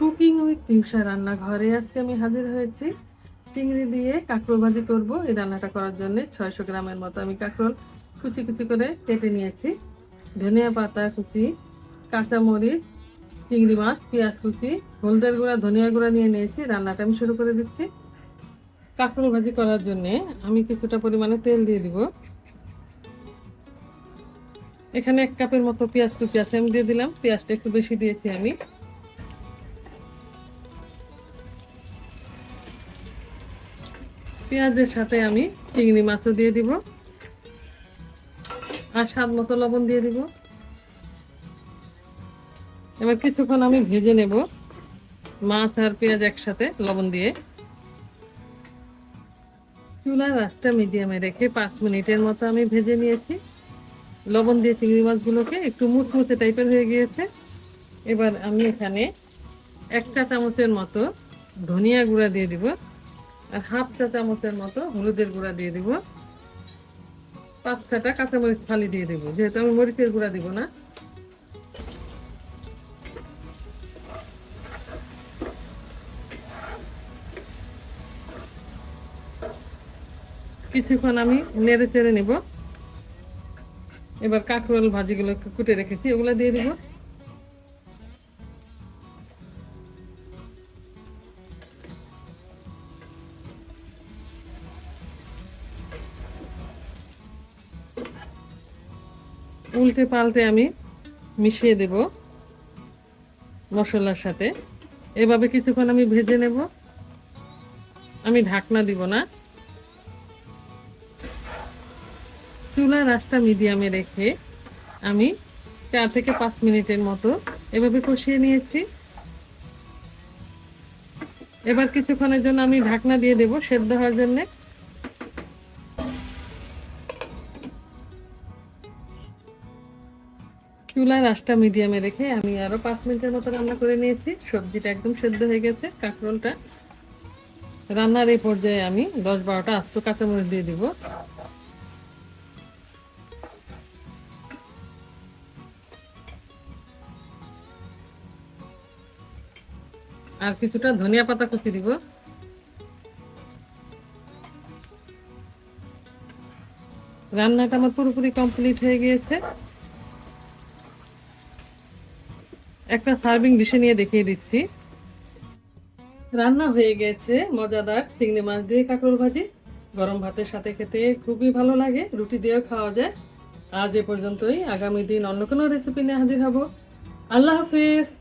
Cooking with তিউষা রান্নাঘরে আজকে আমি হাজির হয়েছি। চিংড়ি দিয়ে কাঁকরোল ভাজি করব। এই রান্নাটা করার জন্য ছয়শো গ্রামের মতো আমি কাঁকরোল কুচি কুচি করে কেটে নিয়েছি। ধনিয়া পাতা কুচি, কাঁচামরিচ, চিংড়ি মাছ, পেঁয়াজ কুচি, হলদের গুঁড়া, ধনিয়া গুঁড়া নিয়ে নিয়েছি। রান্নাটা আমি শুরু করে দিচ্ছি। কাঁকরোল ভাজি করার জন্য আমি কিছুটা পরিমাণে তেল দিয়ে দিব। এখানে এক কাপের মতো পেঁয়াজ কুচি আছে, আমি দিয়ে দিলাম। পেঁয়াজটা একটু বেশি দিয়েছি আমি। পেঁয়াজের সাথে আমি চিংড়ি মাছও দিয়ে দিব। আর স্বাদ মতো লবণ দিয়ে দিব। এবার কিছুক্ষণ আমি ভেজে নেব মাছ আর পেঁয়াজ একসাথে লবণ দিয়ে। চুলার রাসটা মিডিয়ামে রেখে পাঁচ মিনিটের মতো আমি ভেজে নিয়েছি। লবণ দিয়ে চিংড়ি মাছগুলোকে একটু মুচমুচে টাইপের হয়ে গিয়েছে। এবার আমি এখানে একটা চামচের মতো ধনিয়া গুঁড়া দিয়ে দিব। আর হাফ চা চামচের মতো হলুদের গুঁড়া দিয়ে দিব। পাঁচ ছটা কাঁচামরিচ ফালি দিয়ে দিব। যেহেতু আমি মরিচের গুঁড়া দিব না। কিছুক্ষণ আমি নেড়ে চেড়ে নিব। এবার কাঁকরোল ভাজিগুলো কুটে রেখেছি, ওগুলো দিয়ে দিব। উল্টে পাল্টে আমি মিশিয়ে দেব মশলার সাথে। এভাবে কিছুক্ষণ আমি ভেজে নেব। আমি ঢাকনা দিব না। চুলার রাসটা মিডিয়ামে রেখে আমি চার থেকে পাঁচ মিনিটের মতো এভাবে কষিয়ে নিয়েছি। এবার কিছুক্ষণের জন্য আমি ঢাকনা দিয়ে দেব সেদ্ধ হওয়ার জন্য। চুলার রাসটা মিডিয়ামে রেখে আমি আরও পাঁচ মিনিটের মতো রান্না করে নিয়েছি। সবজিটা একদম সেদ্ধ হয়ে গেছে, কাঁকরোলটা। রান্নার এই পর্যায়ে আমি দশ বারোটা আস্ত কাঁচামরিচ দিয়ে দিব। আর কিছুটা ধনিয়া পাতা কুচি দিব। রান্নাটা আমার পুরোপুরি কমপ্লিট হয়ে গিয়েছে। একটা সার্ভিং ডিশে নিয়ে দেখিয়ে দিচ্ছি। রান্না হয়ে গেছে, মজাদার। চিংড়ি মাছ দিয়ে কাঁকরোল ভাজি। গরম ভাতের সাথে খেতে খুবই ভালো লাগে, রুটি দিয়েও খাওয়া যায়। আজ এ পর্যন্তই। আগামী দিন অন্য কোনো রেসিপি নিয়ে হাজির হব। আল্লাহ হাফিজ।